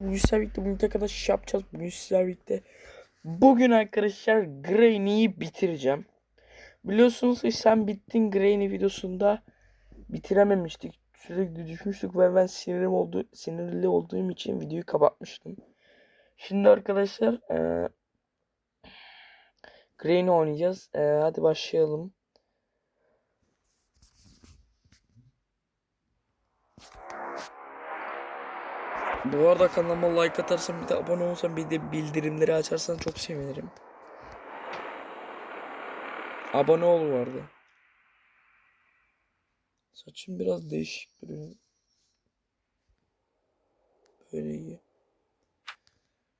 Bugün sizlerle birlikte bugün kadar şey yapacağız. Bugün sizlerle birlikte bugün arkadaşlar Granny'yi bitireceğim. Biliyorsunuz ki sen bittin Granny videosunda bitirememiştik. Sürekli düşmüştük ve ben sinirim oldu, sinirli olduğum için videoyu kapatmıştım. Şimdi arkadaşlar eee Granny oynayacağız. Eee, hadi başlayalım. Bu arada kanalıma like atarsan bir de abone olsan bir de bildirimleri açarsan çok sevinirim. Abone ol arada. Saçım biraz değişik duruyor. Böyle iyi.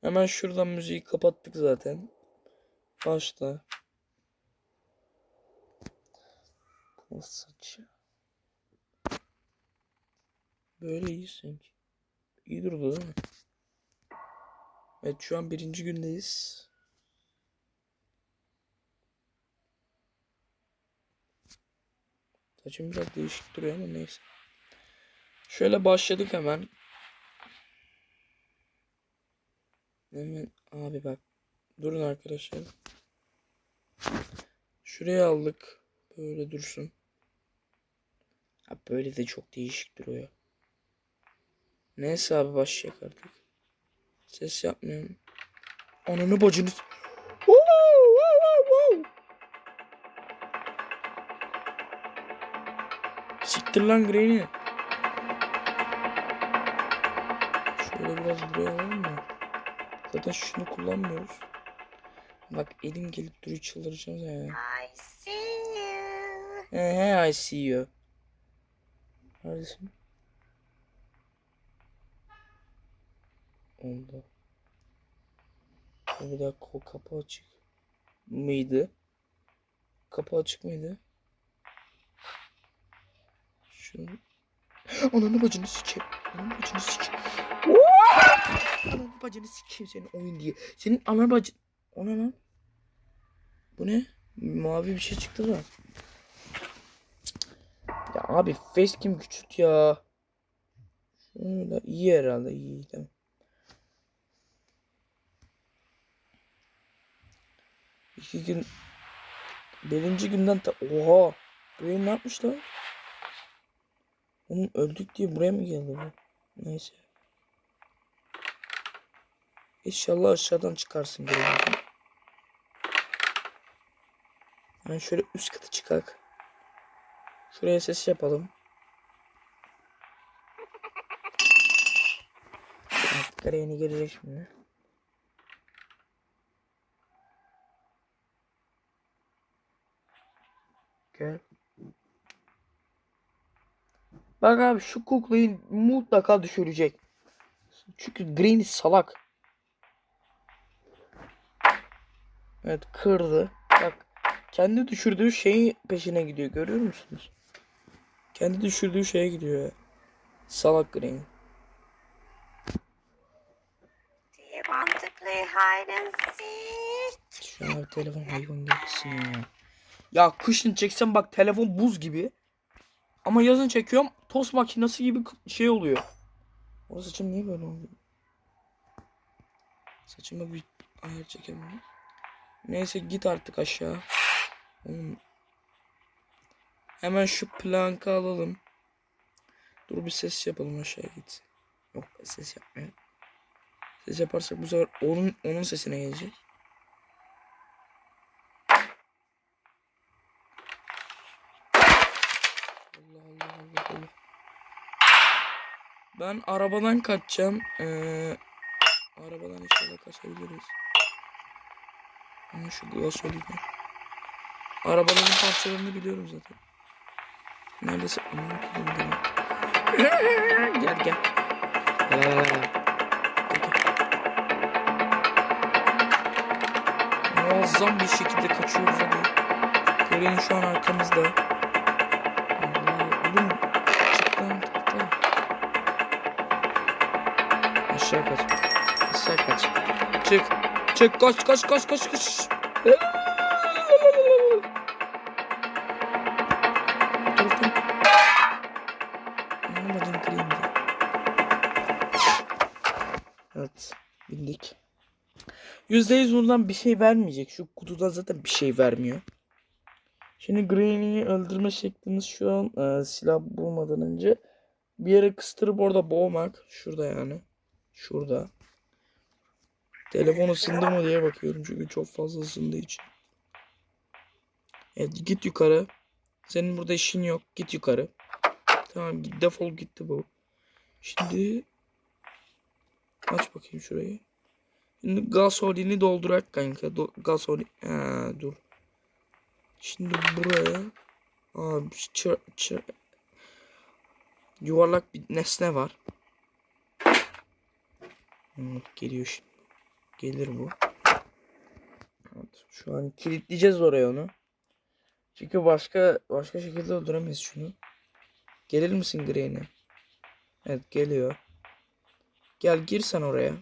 Hemen şuradan müziği kapattık zaten. Başla. Nasıl saç ya? Böyle iyi sanki. İyi durdu değil mi? Evet şu an birinci gündeyiz. Saçım biraz değişik duruyor ama neyse. Şöyle başladık hemen. Hemen abi bak. Durun arkadaşlar. Şuraya aldık. Böyle dursun. Ha, böyle de çok değişik duruyor. Neyse abi başlayacak artık. Ses yapmıyorum. Ananı bacını... Siktir lan Granny. Şöyle biraz buraya alalım mı? Zaten şunu kullanmıyoruz. Bak elim gelip duruyor çıldıracağım ya. I see you. He he I see you. Neredesin? Oldu. Bir dakika o kapı açık mıydı? Kapı açık mıydı? Şunu... Ananı bacını sikeyim. Ananı bacını sikeyim. Ananı bacını sikeyim senin oyun diye. Senin ana bacın... O ne lan? Bu ne? Mavi bir şey çıktı da. Ya abi facecam küçült ya. Şöyle iyi herhalde iyi tamam. İki gün birinci günden ta oha buraya ne yapmışlar? Oğlum öldük diye buraya mı geldi bu? Neyse. İnşallah aşağıdan çıkarsın geri. Ben şöyle üst katı çıkak. Şuraya ses yapalım. Artık Granny gelecek şimdi. Gel. Bak abi şu kuklayı mutlaka düşürecek. Çünkü Granny salak. Evet kırdı. Bak kendi düşürdüğü şeyin peşine gidiyor. Görüyor musunuz? Kendi düşürdüğü şeye gidiyor. ya. Salak seek? Şu an telefon hayvan gibisin ya. Ya kışın çeksem bak telefon buz gibi. Ama yazın çekiyorum tost makinesi gibi şey oluyor. O saçım niye böyle oldu? Saçıma bir ayar çekemiyorum. Neyse git artık aşağı. Oğlum. Hemen şu plankı alalım. Dur bir ses yapalım aşağı git. Yok ses yapmıyor. Ses yaparsak bu sefer onun onun sesine gelecek. Allah Allah Allah Allah. Ben arabadan kaçacağım. Ee, arabadan inşallah kaçabiliriz. Ama şu gasolini. Arabaların parçalarını biliyorum zaten. Neredeyse gel. Gel, gel. Muazzam bir şekilde kaçıyoruz hadi. Görenin şu an arkamızda. Aşağı kaç. Aşağı kaç. Çık. Çık kaç kaç kaç. Taraftan. Ananı bacını kırayım diye. Evet. Bindik. %100 buradan bir şey vermeyecek. Şu kutudan zaten bir şey vermiyor. Şimdi Granny'yi öldürme şeklimiz şu an e, silah bulmadan önce bir yere kıstırıp orada boğmak. Şurada yani. Şurada. Telefon ısındı mı diye bakıyorum çünkü çok fazla ısındığı için. Evet git yukarı. Senin burada işin yok. Git yukarı. Tamam defol gitti bu. Şimdi aç bakayım şurayı. Şimdi gasolini doldurak kanka. Do gasolin. Ha, dur. Şimdi buraya Aa, bir çı- çı- yuvarlak bir nesne var. Hmm, geliyor şimdi. Gelir bu. Evet, şu an kilitleyeceğiz oraya onu. Çünkü başka başka şekilde öldüremeyiz şunu. Gelir misin Green'e? Evet geliyor. Gel gir sen oraya.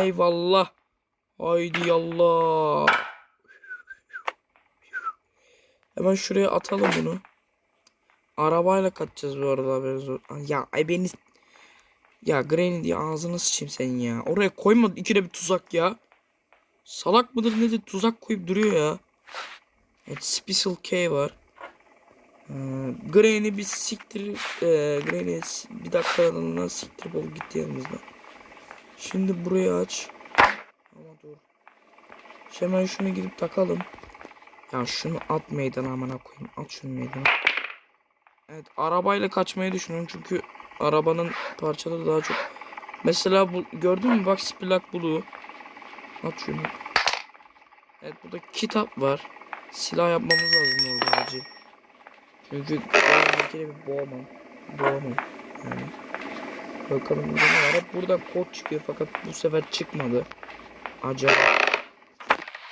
Eyvallah. Haydi yallah. Hemen şuraya atalım bunu. Arabayla kaçacağız bu arada. Ya ay beni ya Granny diye ağzını sıçayım senin ya. Oraya koyma ikide bir tuzak ya. Salak mıdır nedir tuzak koyup duruyor ya. Evet Special K var. Ee, Granny bir siktir e, Granny bir dakika yanına siktir bol gitti yanımızda. Şimdi burayı aç. Ama dur. Hemen şunu gidip takalım. Ya şunu at meydana amına koyayım. At şunu meydana. Evet arabayla kaçmayı düşünüyorum çünkü arabanın parçaları daha çok. Mesela bu gördün mü bak Splak Blue. At şunu. Evet burada kitap var. Silah yapmamız lazım orada acil. Çünkü bir kere bir boğamam. Boğamam. Yani. Bakalım burada ne var. Hep kod çıkıyor fakat bu sefer çıkmadı. Acayip.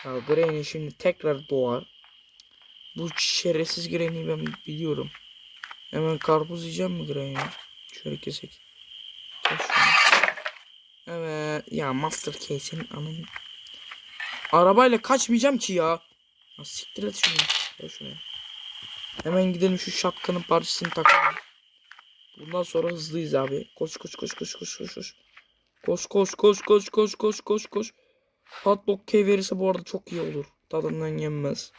Ya Granny şimdi tekrar doğar. Bu şerefsiz Granny'i ben biliyorum. Hemen karpuz yiyeceğim mi Granny? Şöyle kesek. Evet. Ya Master Case'in anın. Arabayla kaçmayacağım ki ya. ya siktir et şunu. Gel şuraya. Hemen gidelim şu şapkanın parçasını takalım. Bundan sonra hızlıyız abi. Koş koş koş koş koş koş koş. Koş koş koş koş koş koş koş koş. Padlock key verirse bu arada çok iyi olur. Tadından yenmez.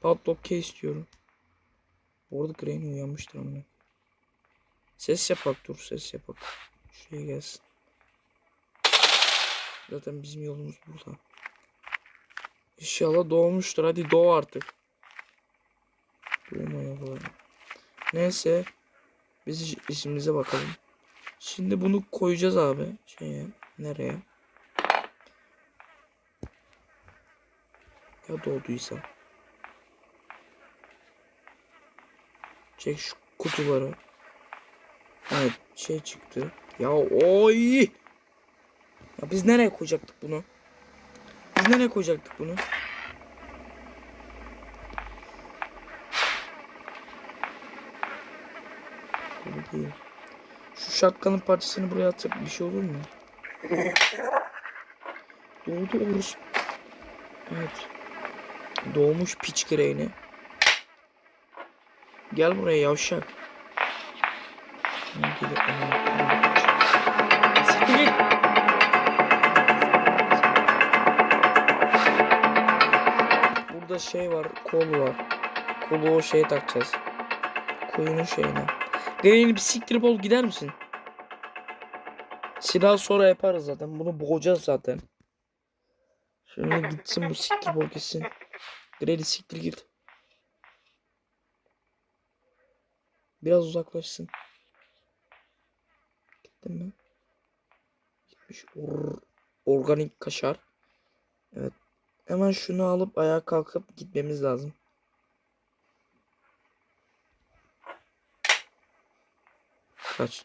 Padlock key istiyorum. Bu arada Granny uyanmıştır ama. Ses yapak dur ses yapak. Şuraya gelsin. Zaten bizim yolumuz burada. İnşallah doğmuştur. Hadi doğ artık. Doğmaya var. Neyse. Biz iş- işimize bakalım. Şimdi bunu koyacağız abi. Şeye. Nereye? Ya doğduysa. Çek şu kutuları. Evet şey çıktı. Ya oy. Ya biz nereye koyacaktık bunu? Biz nereye koyacaktık bunu? Şu şapkanın parçasını buraya atsak bir şey olur mu? Doğdu orus. Evet. Doğmuş piç greyni. Gel buraya yavşak. Siktir. Burada şey var, kol var. Kolu o şeye takacağız. Koyunun şeyine. Greyni bir siktirip ol gider misin? Silah sonra yaparız zaten. Bunu boğacağız zaten. Şimdi gitsin bu siktir bol gitsin. Greyni siktir git. Biraz uzaklaşsın. Gittin mi? Gitmiş. Or- organik kaşar. Evet. Hemen şunu alıp ayağa kalkıp gitmemiz lazım. Kaç.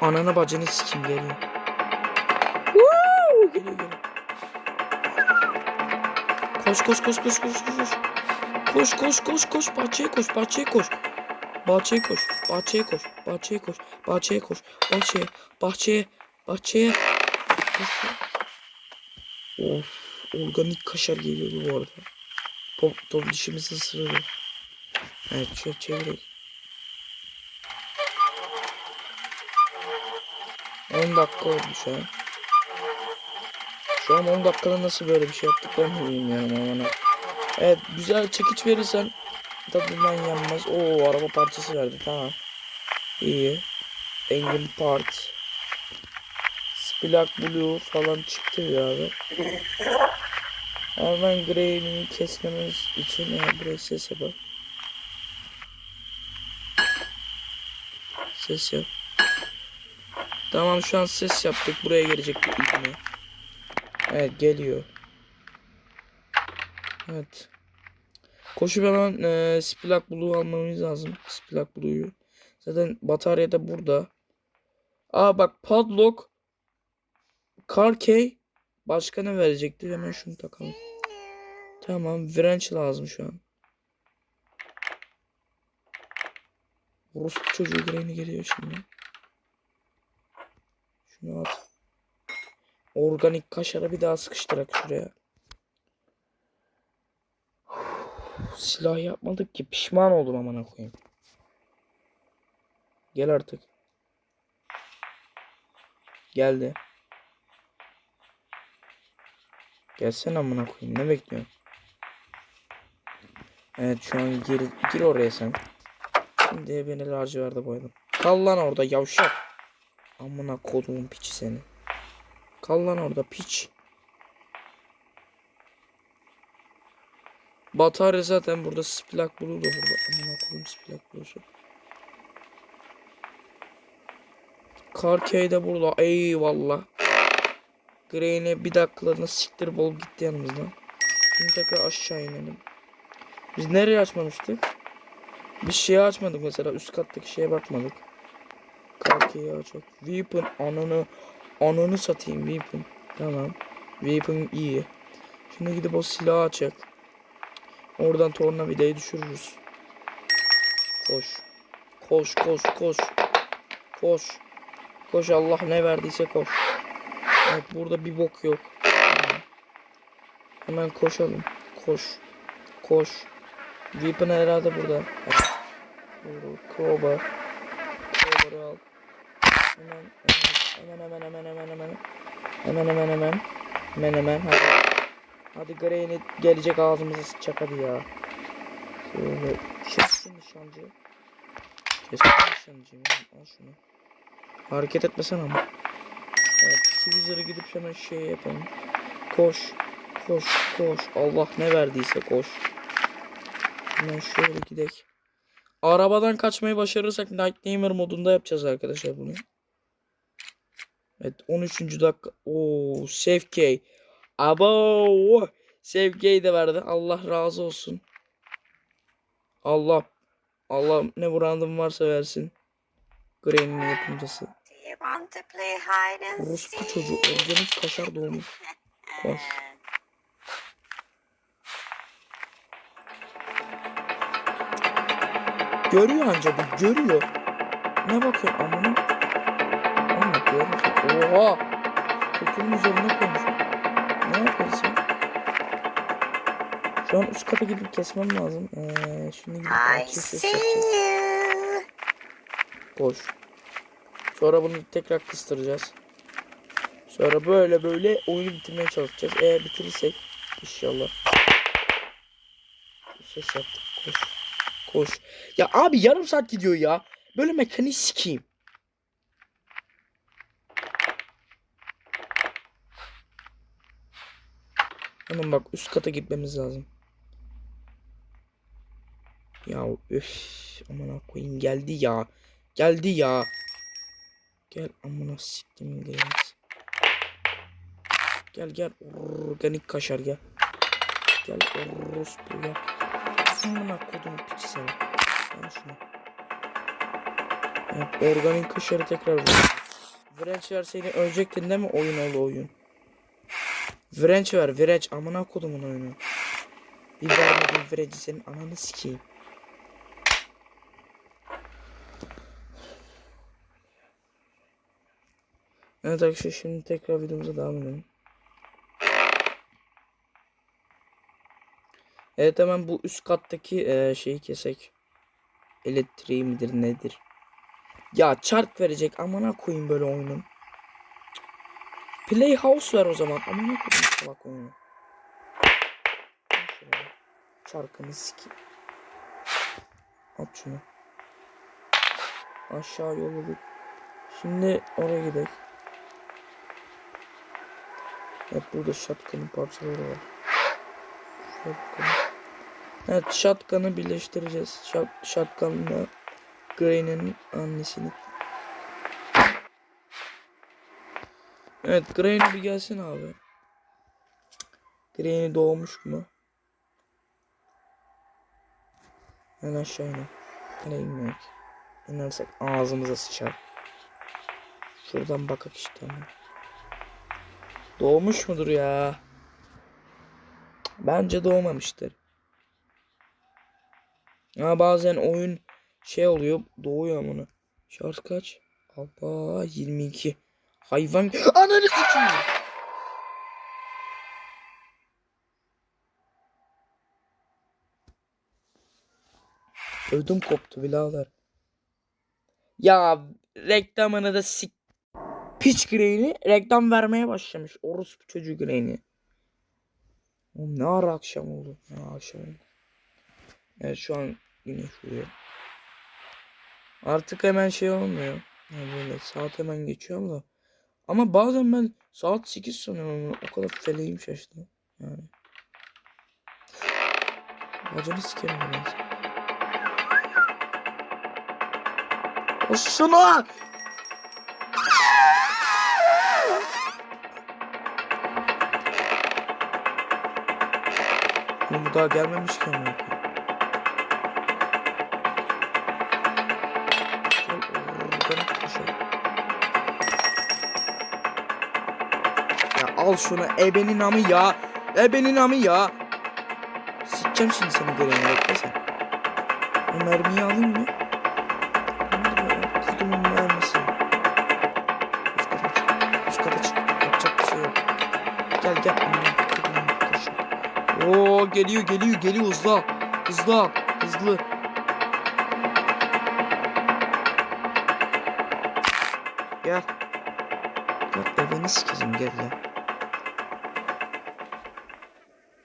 Ananı bacını sikim geliyor. Woo! Geliyor geliyor. Koş koş koş koş koş koş koş. Koş koş koş bahçeye koş bahçeye koş. Bahçeye koş bahçeye koş bahçeye koş bahçeye koş bahçeye bahçeye bahçeye. Of organik kaşar geliyordu bu arada. Top, top dişimizi ısırırdı. Evet şöyle çevireyim. 10 dakika oldu şu an. Şu an 10 dakikada nasıl böyle bir şey yaptık ben bilmiyorum ama. Evet güzel çekiç verirsen tadından yanmaz. Oo araba parçası verdi tamam. İyi. Engine part. Splak Blue falan çıktı ya abi. Hemen Grey'ini kesmemiz için ya buraya ses yapalım. Ses yap. Tamam şu an ses yaptık. Buraya gelecek bu ibne. Evet geliyor. Evet. Koşup hemen e, Splak Blue'u almamız lazım. Splak Blue'yu. Zaten batarya da burada. Aa bak padlock. Car key. Başka ne verecekti? Hemen şunu takalım. Tamam. Wrench lazım şu an. Rus çocuğu Granny geliyor şimdi. Şunu at. Organik kaşara bir daha sıkıştırak şuraya. Silah yapmadık ki pişman oldum amına koyayım. Gel artık. Geldi. Gelsene amına koyayım ne bekliyorsun? Evet şu an gir, gir oraya sen. Şimdi beni laciverde boyadım. Kal lan orada yavşak. Amına koduğum piçi seni. Kal lan orada piç. Batarya zaten burada splak da burada. Amına koyayım splak blue'su. Karkey de burada. Eyvallah. Grey'ne bir dakikalığına siktir bol gitti yanımızdan. Şimdi tekrar aşağı inelim. Biz nereye açmamıştık? Bir şeye açmadık mesela. Üst kattaki şeye bakmadık. Karkey'i açak. Weapon ananı ananı satayım Weapon. Tamam. Weapon iyi. Şimdi gidip o silahı açak. Oradan tornavidayı düşürürüz. Koş. Koş koş koş. Koş. Koş Allah ne verdiyse koş. Evet burada bir bok yok. Hemen koşalım. Koş. Koş. Weapon herhalde burada. Evet. Crowbar. Crowbar'ı al. Hemen hemen hemen hemen hemen hemen hemen hemen hemen hemen hemen hadi. Hadi Grey'ini gelecek ağzımıza sıçacak hadi ya. Şöyle keskin nişancı. Keskin nişancıyım. Al şunu. Hareket etmesen ama. Evet, Sivizer'ı gidip hemen şey yapalım. Koş. Koş, koş. Allah ne verdiyse koş. Hemen şöyle gidek. Arabadan kaçmayı başarırsak Night Gamer modunda yapacağız arkadaşlar bunu. Evet 13. dakika. Oo save key. Abo. Save key de verdi. Allah razı olsun. Allah Allah ne vurandım varsa versin. Granny'nin yapımcısı. Orospu çocuğu organik kaşar doğmuş. Koş. Görüyor anca bu görüyor. Ne bakıyor amına? Ama görüyor. Oha. Kutunun üzerine koymuş. Ne sen? Şu an üst kata gidip kesmem lazım. Ee, şimdi gidip I see you. Koş. Sonra bunu tekrar kıstıracağız. Sonra böyle böyle oyunu bitirmeye çalışacağız. Eğer bitirirsek inşallah. Ses yaptık. Koş. Koş. Ya abi yarım saat gidiyor ya. Böyle mekanik sikeyim. Hemen bak üst kata gitmemiz lazım. Ya üf amına koyayım geldi ya. Geldi ya. Gel amına siktim geliriz. Gel gel organik kaşar gel. Gel orospu ya. Amına kodum piçi seni. Al şunu. Evet, organik kaşarı tekrar ver. Vrenç verseydin ölecektin değil mi? Oyun oldu oyun. Vrenç ver vrenç amına kodumun oyunu. Bir vermediğin vrenci senin ananı sikeyim. Evet arkadaşlar şimdi tekrar videomuza devam edelim. Evet hemen bu üst kattaki eee, şeyi kesek. Elektriği midir nedir? Ya çark verecek amına koyayım böyle oyunun. Playhouse ver o zaman. Ama ne kadar salak oyunu. Çarkını sikeyim. At şunu. Aşağı yolladık. Şimdi oraya gidelim. Evet burada shotgun'ın parçaları var. Shotgun. Evet shotgun'ı birleştireceğiz. Shot, shotgun'la Gray'nin annesini. Evet Gray'ni bir gelsin abi. Gray'ni doğmuş mu? En aşağı inelim. Yine inmek. İnersek ağzımıza sıçar. Şuradan bakak işte. Doğmuş mudur ya? Bence doğmamıştır. Ya bazen oyun şey oluyor doğuyor amına. Şarj kaç? Aba 22. Hayvan ananı sikeyim. Ödüm koptu birader. Ya reklamını da sik piç greyini reklam vermeye başlamış. Orospu çocuğu greyini. Oğlum ne ara akşam oldu? Ne akşam oldu? Evet şu an güneş vuruyor. Artık hemen şey olmuyor. Yani böyle saat hemen geçiyor ama. Ama bazen ben saat 8 sanıyorum o kadar feleğim şaştı. Yani. Bacını sikerim ben. O şunu! Bu daha gelmemiş ki al şunu ebenin amı ya. Ebenin amı ya. Sikeceğim şimdi seni göreyim bekle sen. O mermiyi alayım mı? Kutumun mermisi. Üst kata çık. Üst kata çık. Yapacak bir şey yok. Gel gel. Oo geliyor geliyor geliyor hızlı. Hızlı hızlı. Gel. Gel ebeni sikeceğim gel ya.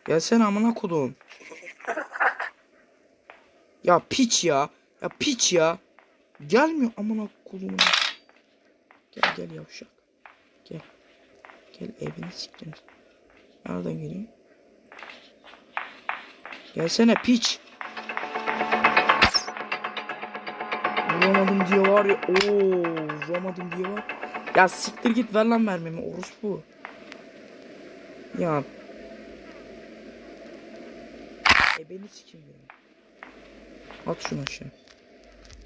Gelsene amına kodum. Ya piç ya. Ya piç ya. Gelmiyor amına kodum. Gel gel yavşak. Gel. Gel evini sikeceğim. Nereden geliyor? Gelsene piç. Vuramadım diye var ya. Oo, vuramadım diye var. Ya siktir git ver lan mermimi orospu. Ya. Beni sikim ya. At şunu aşağı.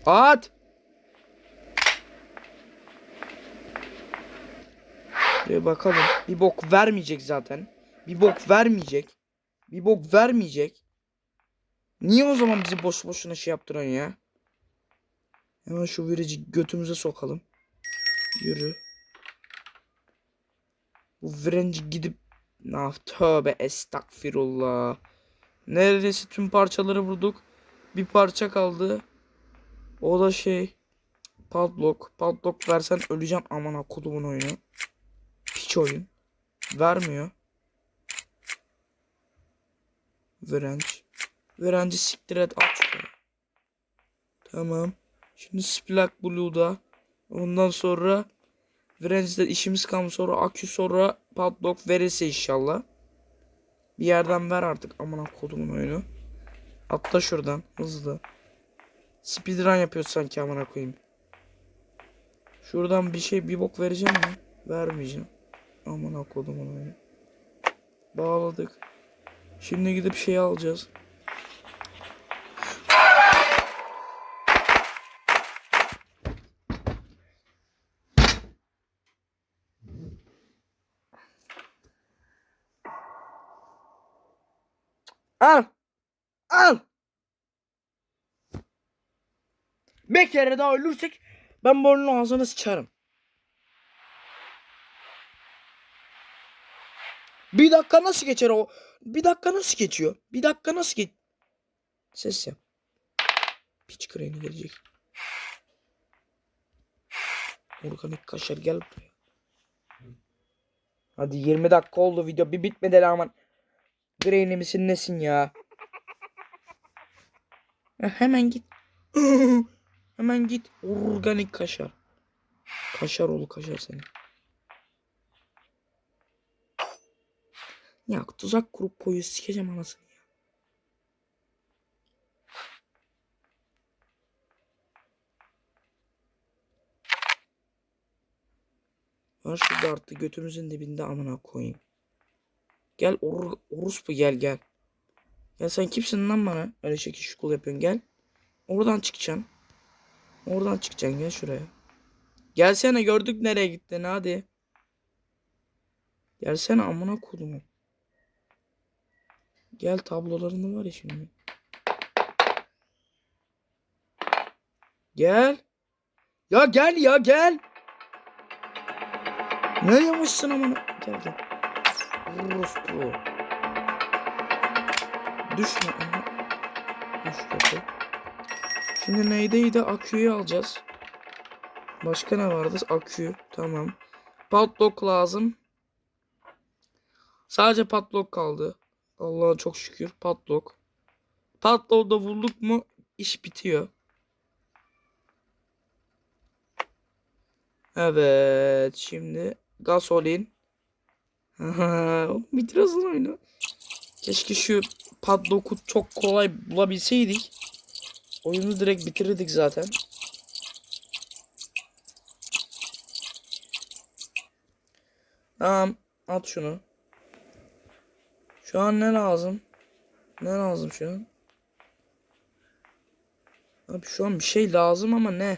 At. Bir bakalım. Bir bok vermeyecek zaten. Bir bok vermeyecek. Bir bok vermeyecek. Niye o zaman bizi boş boşuna şey yaptıran ya? Hemen şu vireci götümüze sokalım. Yürü. Bu virenci gidip... Ah tövbe estağfirullah. Neredeyse tüm parçaları vurduk. Bir parça kaldı. O da şey... Padlock. Padlock versen öleceğim aman ha kodumun oyunu. Piç oyun. Vermiyor. Virenç. Virenci siktir et şuraya. Tamam. Şimdi Splak Blue'da. Ondan sonra Virenç'de işimiz kalmış sonra akü sonra padlock verirse inşallah. Bir yerden ver artık amına kodumun oyunu. Atla şuradan hızlı. Speedrun yapıyor sanki amına koyayım. Şuradan bir şey bir bok vereceğim mi? Vermeyeceğim. Amına kodumun oyunu. Bağladık. Şimdi gidip şey alacağız. Al. Al. Bir kere daha ölürsek ben bu oyunun ağzına sıçarım. Bir dakika nasıl geçer o? Bir dakika nasıl geçiyor? Bir dakika nasıl geç... Ses yap. Piç kreni gelecek. Organik kaşar gel buraya. Hadi 20 dakika oldu video. Bir bitmedi aman. Granny misin nesin ya? Hemen git. hemen git. Organik kaşar. Kaşar oğlu kaşar seni. Ya tuzak kurup koyu sikeceğim anasını ya. Var şurada artık götümüzün dibinde amına koyayım. Gel or orospu gel gel. Ya sen kimsin lan bana? Öyle şekil şukul yapıyorsun gel. Oradan çıkacaksın. Oradan çıkacaksın gel şuraya. Gelsene gördük nereye gittin hadi. Gelsene amına kodumu. Gel tablolarını var ya şimdi. Gel. Ya gel ya gel. Ne yavaşsın amına. Gel gel. Orospu. Düşme. Aha. Düş köpek. Şimdi neydeydi? Aküyü alacağız. Başka ne vardı? Akü. Tamam. Padlock lazım. Sadece padlock kaldı. Allah'a çok şükür. Padlock. Padlock'u da vurduk mu iş bitiyor. Evet. Şimdi gasolin. Oğlum Bitiriyorsun oyunu. Keşke şu padlock'u çok kolay bulabilseydik. Oyunu direkt bitirirdik zaten. Tamam. At şunu. Şu an ne lazım? Ne lazım şu an? Abi şu an bir şey lazım ama ne?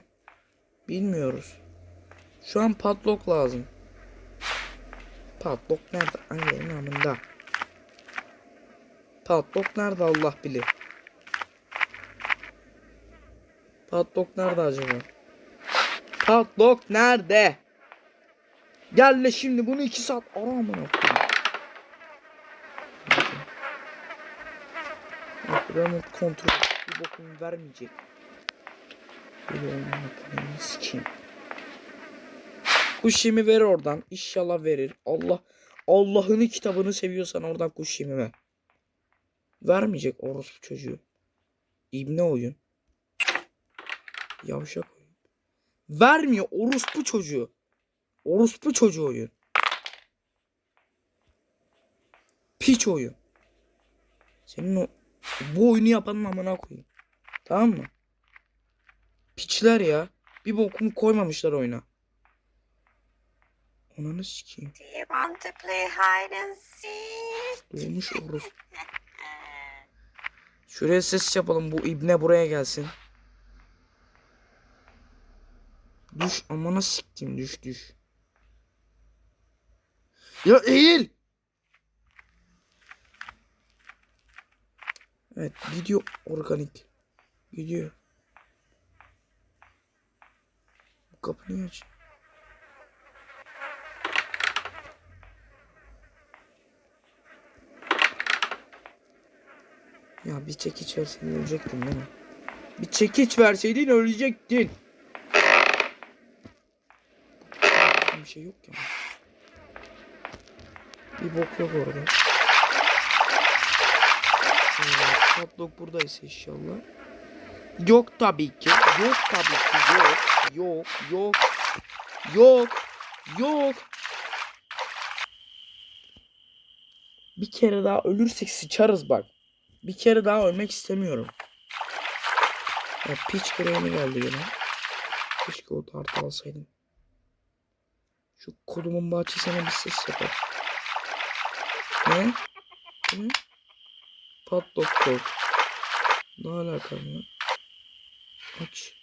Bilmiyoruz. Şu an padlock lazım. Padlock nerede? Annenin amında. Padlock nerede Allah bilir. Padlock nerede acaba? Padlock nerede? Gel de şimdi bunu iki saat ara amına remote kontrol bir bokumu vermeyecek. Olmana koyayım sikeyim. Kuş yemi ver oradan. İnşallah verir. Allah Allah'ın kitabını seviyorsan oradan kuş yemi ver. Vermeyecek orospu çocuğu. İbne oyun. Yavşak oyun. Vermiyor orospu çocuğu. Orospu çocuğu oyun. Piç oyun. Senin o bu oyunu yapanın amına koyayım. Tamam mı? Piçler ya. Bir bokumu koymamışlar oyuna. Ananı sikeyim. Do you want to play hide and seek? Dolmuş orospu. Şuraya ses yapalım. Bu ibne buraya gelsin. Düş amına siktim düş düş. Ya eğil. Evet gidiyor organik. Gidiyor. Bu kapı niye aç? Ya bir çekiç verseydin ölecektin değil mi? Bir çekiç verseydin ölecektin. Bir şey yok ya. Bir bok yok orada. Evet, padlock buradaysa inşallah. Yok tabii ki. Yok tabii ki. Yok. Yok. Yok. Yok. Yok. Bir kere daha ölürsek sıçarız bak. Bir kere daha ölmek istemiyorum. Ya piç greyni geldi yine. Keşke o dartı alsaydım. Şu kolumun bahçesine bir ses yapar. Ne? Ne? Padlock kod. Ne alaka ya? Aç.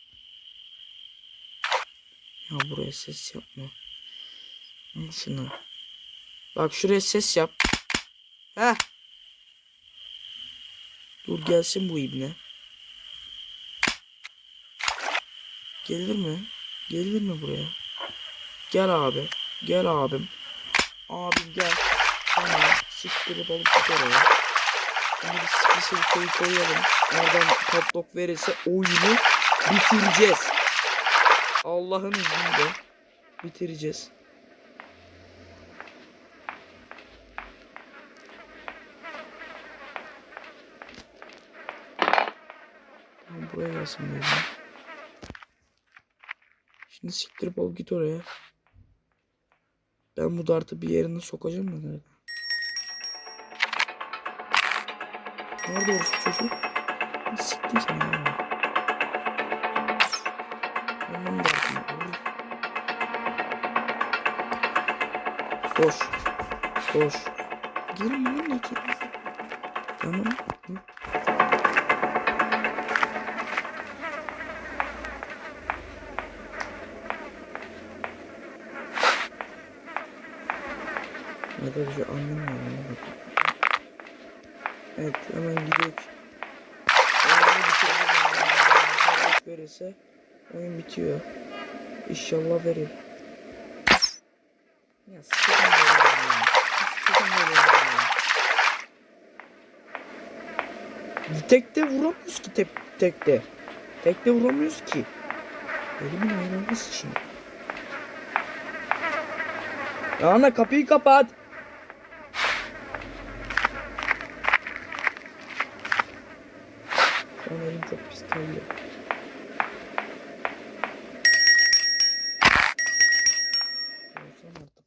Ya buraya ses yapma. Şunu. Bak şuraya ses yap. Heh. Dur gelsin bu ibne. Gelir mi? Gelir mi buraya? Gel abi. Gel abim. Abim gel. Tamam. Siktirip alıp oraya. Şimdi bir spesifik koyu koyalım. Oradan padlock verirse oyunu bitireceğiz. Allah'ın izniyle bitireceğiz. Buraya gelsin diyorum. Şimdi siktirip ol git oraya. Ben bu dartı bir yerine sokacağım da nerede? Nerede orası çocuğu? Siktim seni ya. Aman dartım. Koş. Koş. Girin lan ne ki? Tamam. Hı. Arkadaşlar anlamıyorum. ya, bakın. Evet hemen. İnşallah verirse oyun bitiyor. İnşallah verir. Ya sıkıntı böyle böyle. Tekte vuramıyoruz ki tek, tekte. Tekte vuramıyoruz ki. Elimin ayarlaması için. Ana kapıyı kapat. Şu an elim çok pis terliyor. Olsam artık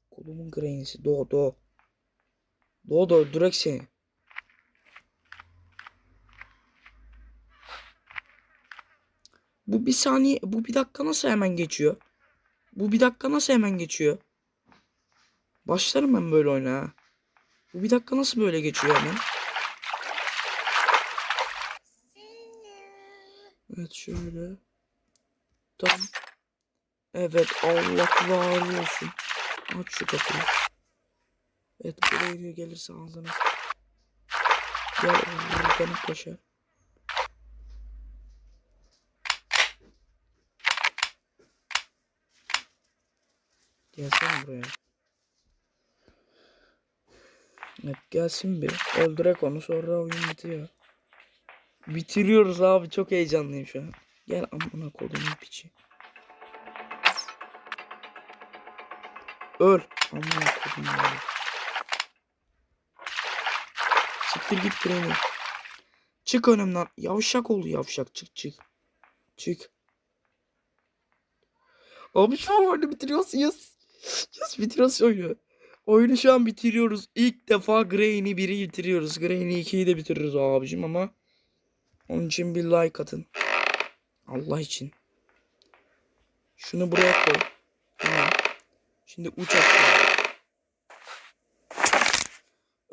kolumun greynisi. Doğ doğ. Doğ da öldürek seni. Bu bir saniye, bu bir dakika nasıl hemen geçiyor? Bu bir dakika nasıl hemen geçiyor? Başlarım ben böyle oyuna ha. Bu bir dakika nasıl böyle geçiyor hemen? Evet şöyle. Tamam. Evet Allah var olsun. Aç şu kapıyı. Evet buraya gelirse ağzına. Gel benim paşa. Gelsene buraya. Evet gelsin bir. Öldürek onu sonra oyun bitiyor. Bitiriyoruz abi çok heyecanlıyım şu an. Gel amına kodumun piçi. Öl. Amına kodum ya. Siktir git treni. Çık önümden. Yavşak oldu yavşak. Çık çık. Çık. Abi şu an oyunu bitiriyoruz. Yes. Yes bitiriyoruz oyunu. Oyunu şu an bitiriyoruz. İlk defa Grey'ni biri bitiriyoruz. Grey'ni 2'yi de bitiririz abicim ama onun için bir like atın. Allah için. Şunu buraya koy. Tamam. Şimdi uç aşağı.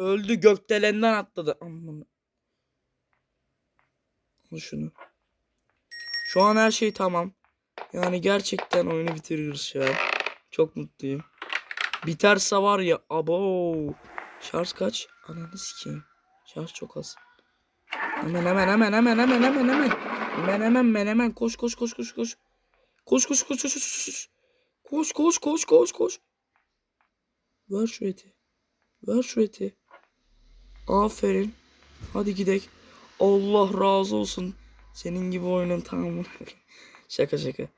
Öldü gökdelenden atladı. Aman. Al şunu. Şu an her şey tamam. Yani gerçekten oyunu bitiriyoruz şu an. Çok mutluyum. Biterse var ya abo. Şarj kaç? Ananı sikeyim. Şarj çok az. Hemen hemen hemen hemen hemen hemen hemen. Hemen hemen hemen hemen koş koş koş koş. Koş koş koş koş koş koş. Koş koş koş koş koş. Ver şu eti. Ver şu eti. Aferin. Hadi gidek. Allah razı olsun. Senin gibi oyunun tamamını. şaka şaka.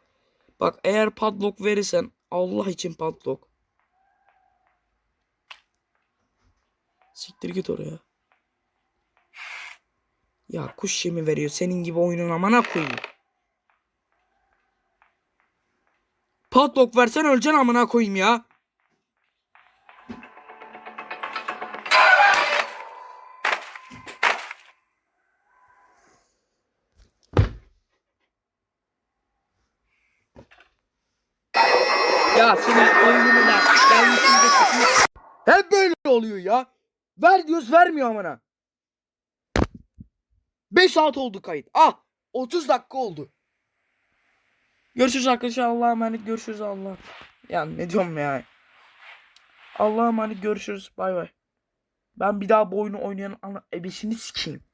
Bak eğer padlock verirsen Allah için padlock. Siktir git oraya. Ya kuş yemi veriyor. Senin gibi oyunun amana koyayım. Padlock versen öleceksin amına koyayım ya. Ver diyoruz vermiyor amına. 5 saat oldu kayıt. Ah 30 dakika oldu. Görüşürüz arkadaşlar. Allah'a emanet. Görüşürüz Allah. Ya ne diyorum ya. Allah'a emanet. Görüşürüz. Bay bay. Ben bir daha bu oyunu oynayan ana ebesini sikeyim.